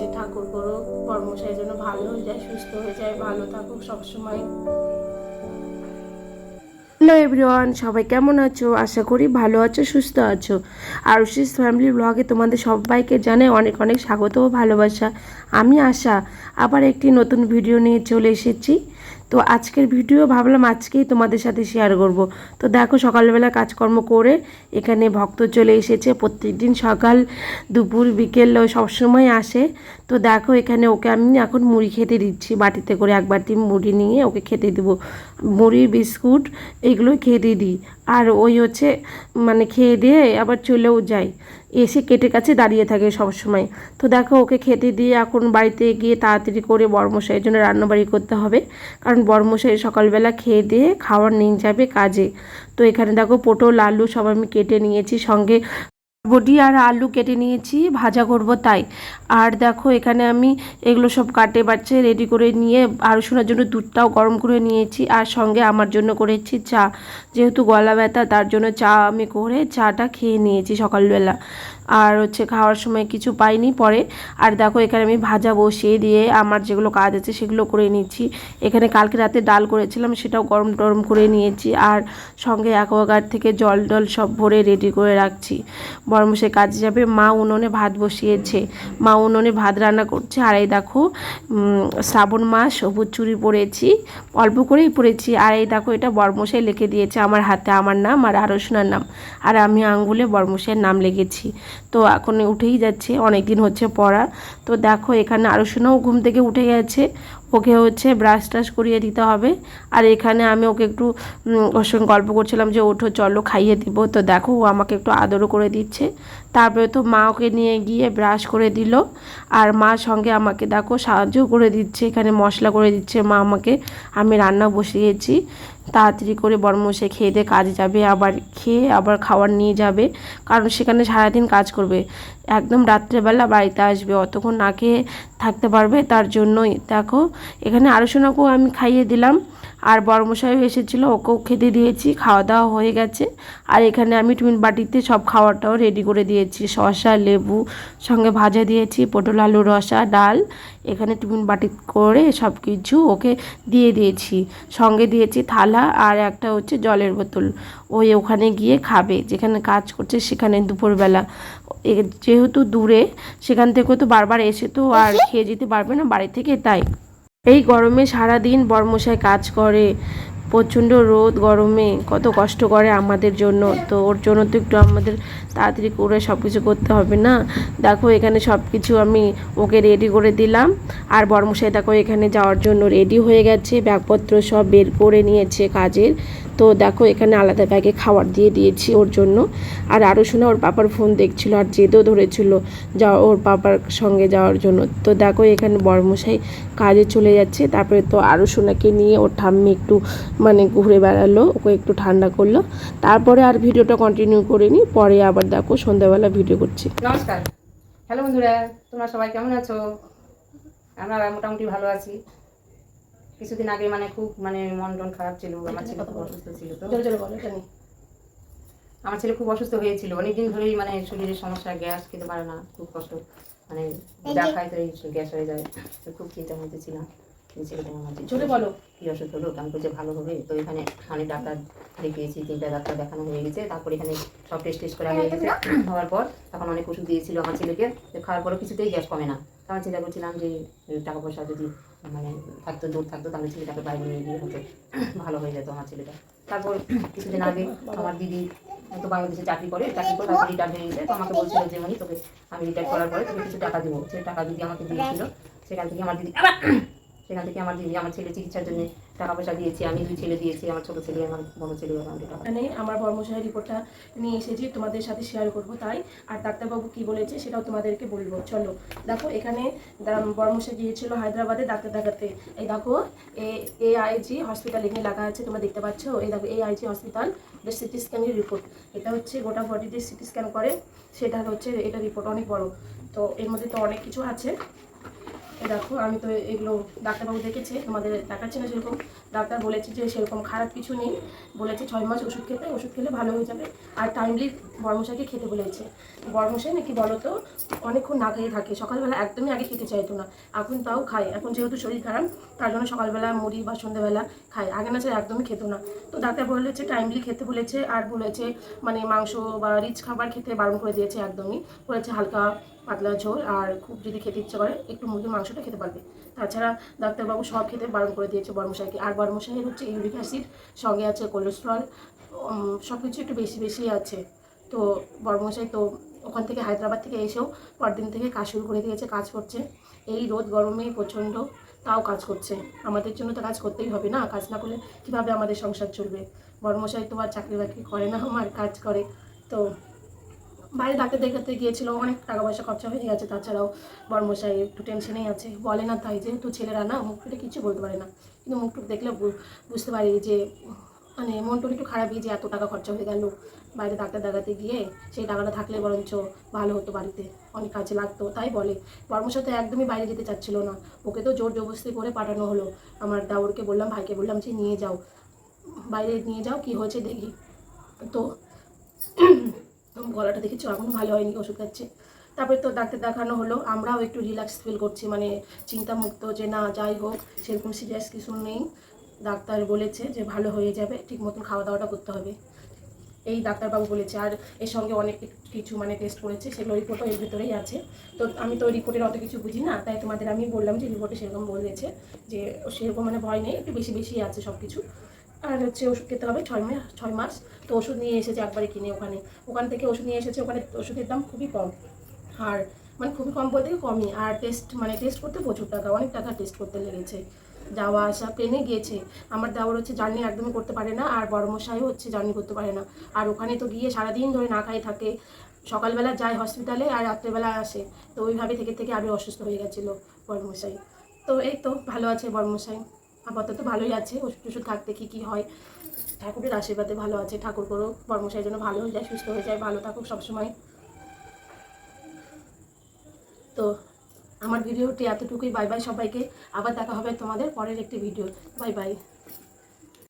যে ঠাকুর করো কর্মশাই যেন ভালো হয়ে যায়, সুস্থ হয়ে যায়, ভালো থাকুক সবসময়। হ্যালো এভরিওয়ান, সবাই কেমন আছো? আশা করি ভালো আছো, সুস্থ আছো। আর আরুষিস ফ্যামিলি ব্লগে তোমাদের সবাইকে জানাই অনেক অনেক স্বাগত ও ভালোবাসা। আমি আশা, আবার একটি নতুন ভিডিও নিয়ে চলে এসেছি। তো আজকের ভিডিও ভাবলাম আজকেই তোমাদের সাথে শেয়ার করব। তো দেখো সকালবেলা কাজকর্ম করে এখানে ভক্ত চলে এসেছে। প্রত্যেকদিন সকাল, দুপুর, বিকেল সবসময় আসে। তো দেখো এখানে ওকে আমি এখন মুড়ি খেতে দিচ্ছি। বাটিতে করে এক বাটি মুড়ি নিয়ে ওকে খেতে দেবো। মুড়ি, বিস্কুট এইগুলো খেতে দিই। আর ওই হচ্ছে মানে খেয়ে দিয়ে আবার চলেও যায়। এসে কেটে কাছে দাঁড়িয়ে থাকে সবসময়। তো দেখো, ওকে খেতে দিয়ে এখন বাড়িতে গিয়ে তাড়াতাড়ি করে বর্মশাইয়ের জন্য রান্নাবাড়ি করতে হবে। কারণ বর্মশাই সকালবেলা খেয়ে দিয়ে খাওয়ার নিয়ে যাবে কাজে। তো এখানে দেখো, পটল, আলু সব আমি কেটে নিয়েছি। সঙ্গে বডি আর আলু কেটে নিয়েছি, ভাজা করব তাই। আর দেখো, এখানে আমি এগুলো সব কাটে বাচ্চে রেডি করে নিয়ে আরও শোনার জন্য দুধটাও গরম করে নিয়েছি আর সঙ্গে আমার জন্য করেছি চা। যেহেতু গলা ব্যথা, তার জন্য চা আমি করে চাটা খেয়ে নিয়েছি সকালবেলা। আর হচ্ছে খাওয়ার সময় কিছু পাইনি পরে। আর দেখো, এখানে আমি ভাজা বসিয়ে দিয়ে আমার যেগুলো কাজ আছে সেগুলো করে নিচ্ছি। এখানে কালকে রাতে ডাল করেছিলাম, সেটাও গরম টরম করে নিয়েছি। আর সঙ্গে অ্যাকোয়াগার্ড থেকে জল টল সব ভরে রেডি করে রাখছি। বরমশাই কাজে যাবে। মা উনুনে ভাত বসিয়েছে। মা উনুনে ভাত রান্না করছে। আর এই দেখো শ্রাবণ মাস, সবুজ চুড়ি পরেছি, অল্প করেই পরেছি। আর এই দেখো, এটা বর্মশাই লিখে দিয়েছে আমার হাতে। আমার নাম আর আরশনার নাম। আর আমি আঙ্গুলে বর্মশাইয়ের নাম লিখেছি। তো এখন উঠেই যাচ্ছে। অনেক দিন হচ্ছে পড়া। তো দেখো, এখানে আরশনাও ঘুম থেকে উঠে গেছে। ওকে হচ্ছে ব্রাশ টাশ করিয়ে দিতে হবে। আর এখানে আমি ওকে একটু ওর সঙ্গে গল্প করছিলাম যে, ওঠো, চলো, খাইয়ে দিব। তো দেখো, ও আমাকে একটু আদরও করে দিচ্ছে। তারপরে তো মা ওকে নিয়ে গিয়ে ব্রাশ করে দিল। আর মা সঙ্গে আমাকে, দেখো, সাহায্য করে দিচ্ছে। এখানে মশলা করে দিচ্ছে মা আমাকে। আমি রান্না বসিয়েছি। তাড়াতাড়ি করে বর্মশে খেয়ে দিয়ে কাজে যাবে, আবার খেয়ে আবার খাবার নিয়ে যাবে, কারণ সেখানে সারাদিন কাজ করবে। একদম রাত্রেবেলা বাড়িতে আসবে, অতক্ষণ না খেয়ে থাকতে পারবে, তার জন্যই। দেখো, এখানে আরও সোনাকেও আমি খাইয়ে দিলাম, আর বর্মশাইও এসেছিল, ওকেও খেতে দিয়েছি খাওয়া দাওয়া হয়ে গেছে। আর এখানে আমি টিফিন বাটিতে সব খাওয়াটাও রেডি করে দিয়েছি, শসা, লেবু, সঙ্গে ভাজা দিয়েছি, পটল আলু, রসা, ডাল। এখানে টিফিন বাটি করে সব কিছু ওকে দিয়ে দিয়েছি। সঙ্গে দিয়েছি থালা আর একটা হচ্ছে জলের বোতল। ওই ওখানে গিয়ে খাবে যেখানে কাজ করছে সেখানে দুপুরবেলা। যেহেতু দূরে সেখান থেকেও তো বারবার এসে তো আর খেয়ে যেতে পারবে না বাড়ি থেকে তাই। এই গরমে সারা দিন বর্মশায় কাজ করে প্রচণ্ড রোদ গরমে, কত কষ্ট করে আমাদের জন্য। তো ওর জন্য তো একটু আমাদের তাড়াতাড়ি করে সব কিছু করতে হবে না? দেখো, এখানে সব কিছু আমি ওকে রেডি করে দিলাম। আর বর্মশাই দেখো, এখানে যাওয়ার জন্য রেডি হয়ে গেছে। ব্যাগপত্র সব বের করে নিয়েছে কাজের। তো দেখো, এখানে আলাদা ব্যাগে খাবার দিয়ে দিয়েছি ওর জন্য। আর আরও শোনা ওর পাপার ফোন দেখছিল আর জেদও ধরেছিল যা ওর পাপার সঙ্গে যাওয়ার জন্য। তো দেখো, এখানে বর্মশাই কাজে চলে যাচ্ছে। তারপরে তো আরও সোনাকে নিয়ে ওর ঠাম্মি একটু মানে ঘুরে বেড়ালো ওকে একটু ঠান্ডা করল। তারপরে আর ভিডিওটা কন্টিনিউ করিনি পরে আবার দেখো সন্ধ্যাবেলা ভিডিও করছি। নমস্কার। হ্যালো বন্ধুরা তোমরা সবাই কেমন আছো? আমরা মোটামুটি ভালো আছি। কিছুদিন আগে মানে খুব মানে মন টন খারাপ ছিল আমার ছেলে খুব অসুস্থ ছিল তো। আমার ছেলে খুব অসুস্থ হয়েছিল অনেকদিন ধরেই মানে শরীরের সমস্যা গ্যাস খেতে পারে না খুব কষ্ট। মানে যা খাই তো গ্যাস হয়ে যায় তো খুব চিন্তা মধ্যে ছিলাম। জোরে বলো। কি অসুখ হলো আমি বলছি ভালো হবে। তো এখানে অনেক ডাক্তার দেখিয়েছি তিনটা ডাক্তার দেখানো হয়ে গেছে। তারপর এখানে সব টেস্ট টেস্ট করা হয়ে গেছে হওয়ার পর তখন অনেক ওষুধ দিয়েছিল আমার ছেলেকে। খাওয়ার পরে কিছুতেই গ্যাস কমে না। তখন চিন্তা করছিলাম যে টাকা পয়সা যদি মানে থাকতো দূর থাকতো তাহলে ছেলেটাকে বাইরে নিয়ে গিয়ে হতো ভালো হয়ে যেত আমার ছেলেটা। তারপর কিছুদিন আগে আমার দিদি তো বাংলাদেশে চাকরি করে চাকরি করে তারপর রিটায়ার হয়ে গেছে। তো আমাকে বলছিল যে মনি তোকে আমি রিটায়ার করার পরে তোকে কিছু টাকা দেবো। সে টাকা দিদি আমাকে দিয়েছিল। সেখান থেকে আমার দিদি সেখান থেকে আমার আমার ছেলে চিকিৎসার জন্য টাকা পয়সা দিয়েছি, আমি দুই ছেলে দিয়েছি, আমার ছোট ছেলে, আমার বড় ছেলে এখানে আমার বর্মশাই রিপোর্টটা নিয়ে এসেছি তোমাদের সাথে শেয়ার করব তাই, আর ডাক্তারবাবু কি বলেছে সেটাও তোমাদেরকে বলব। চলো, দেখো এখানে বর্মশাই গিয়েছিল হায়দ্রাবাদে ডাক্তার দেখাতে। এই দেখো, এ আইজি হসপিটাল এখানে লাগা আছে, তোমরা দেখতে পাচ্ছ? এই দেখো, এ আইজি হসপিটাল সিটি স্ক্যানের রিপোর্ট এটা হচ্ছে গোটা বডিতে সিটি স্ক্যান করে, সেটা হচ্ছে, এটা রিপোর্ট অনেক বড়। তো এর মধ্যে তো অনেক কিছু আছে। দেখো, আমি তো এগুলো ডাক্তারবাবু দেখেছে, তোমাদের দেখাচ্ছে না সেরকম ডাক্তার বলেছে যে সেরকম খারাপ কিছু নেই। বলেছে ছয় মাস ওষুধ খেতে, ওষুধ খেলে ভালো হয়ে যাবে। আর টাইমলি বর্মশাইকে খেতে বলেছে। বর্মশাই নাকি বলো তো অনেকক্ষণ না খেয়ে থাকে, সকালবেলা একদমই আগে খেতে চাইতো না। এখন তাও খায়। এখন যেহেতু শরীর খারাপ, তার জন্য সকালবেলা মুড়ি বা সন্ধ্যেবেলা খায়। আগে না চাই একদমই খেতো না। তো ডাক্তার বলেছে টাইমলি খেতে বলেছে, আর বলেছে মানে মাংস বা রিচ খাবার খেতে বারণ করে দিয়েছে একদমই। বলেছে হালকা পাতলা ঝোল আর খুব যদি খেতে ইচ্ছে করে, একটু মুরগির মাংসটা খেতে পারবে। তাছাড়া ডাক্তারবাবু সব খেতে বারণ করে দিয়েছে বর্মশাইকে। আর বর্মশাইয়ের হচ্ছে ইউরিক অ্যাসিড, সঙ্গে আছে কোলেস্ট্রল সব কিছু একটু বেশি বেশি আছে। তো বর্মশাই তো ওখান থেকে হায়দ্রাবাদ থেকে এসেও পরদিন থেকে কাজ শুরু করে দিয়েছে, কাজ করছে। এই রোদ গরমে প্রচণ্ড তাও কাজ করছে। আমাদের জন্য তো কাজ করতেই হবে না, কাজ না করলে কীভাবে আমাদের সংসার চলবে? বর্মশাই তো আর চাকরি বাকরি করে না, আমার কাজ করে। তো বাইরে ডাক্তার দেখাতে গিয়েছিল, অনেক টাকা পয়সা খরচা হয়ে গেছে, তাছাড়াও বর্মশাই একটু টেনশনেই আছে, বলে না তাই যেহেতু ছেলেরা না, মুখ ফুটে কিছু বলতে পারে না। কিন্তু মুখ টুক দেখলে বুঝতে পারি যে মানে মন একটু খারাপই যে, এত টাকা খরচা হয়ে গেল। বাইরে ডাক্তার দেখাতে গিয়ে সেই টাকাটা থাকলে বরঞ্চ ভালো হতো বাড়িতে, অনেক কাজে লাগতো, তাই বলে। বর্মশাই তো একদমই বাইরে যেতে চাচ্ছিল না। ওকে তো জোর জবরদস্তি করে পাঠানো হলো। আমার দাউরকে বললাম, ভাইকে বললাম যে, নিয়ে যাও। বাইরে নিয়ে যাও, কি হয়েছে দেখি। তো গলাটা দেখেছ? এখনও ভালো হয়নি, ওষুধ খাচ্ছে। তারপরে তো ডাক্তার দেখানো হলো, আমরাও একটু রিল্যাক্স ফিল করছি মানে চিন্তামুক্ত যে না, যাই হোক, সেরকম সিরিয়াস কিছু নেই। ডাক্তার বলেছে যে ভালো হয়ে যাবে, ঠিক মতন খাওয়া দাওয়াটা করতে হবে। এই ডাক্তারবাবু বলেছে, আর এর সঙ্গে অনেক কিছু মানে টেস্ট করেছে, সেগুলো রিপোর্টও এর ভিতরেই আছে। তো আমি তো রিপোর্টের অত কিছু বুঝি না, তাই তোমাদের আমি বললাম যে রিপোর্টে সেরকম বলেছে যে, সেরকম মানে ভয় নেই, একটু বেশি বেশি আছে সব কিছু আর হচ্ছে ওষুধ খেতে হবে ছয় মাস ছয় মাস। তো ওষুধ নিয়ে এসেছে একবারে কিনে ওখানে। ওখান থেকে ওষুধ নিয়ে এসেছে, ওখানে ওষুধের দাম খুবই কম। আর মানে খুবই কম বলতে কমই। আর টেস্ট মানে টেস্ট করতে প্রচুর টাকা, অনেক টাকা টেস্ট করতে লেগেছে। যাওয়া আসা প্লেনে গিয়েছে। আমার দেওয়ার হচ্ছে জার্নি একদমই করতে পারে না, আর বড় মশাইও হচ্ছে জার্নি করতে পারে না। আর ওখানে তো গিয়ে সারাদিন ধরে না খাই থাকে। সকালবেলা যায় হসপিটালে আর রাত্রেবেলা আসে। তো ওইভাবে থেকে থেকে আরও অসুস্থ হয়ে গেছিল বড়মশাই তো এই তো, ভালো আছে বড়মশাই আপাতত ভালোই আছে ওষুধ টষুধ থাকতে কী কী হয়। ঠাকুরের আশীর্বাদে ভালো আছে, ঠাকুর করো বর্মশাইয়ের জন্য ভালো হয়ে যায়, সুস্থ হয়ে যায়, ভালো থাকুক সবসময়। তো আমার ভিডিওটি এতটুকুই বাই বাই সবাইকে, আবার দেখা হবে তোমাদের পরের একটি ভিডিও। Bye bye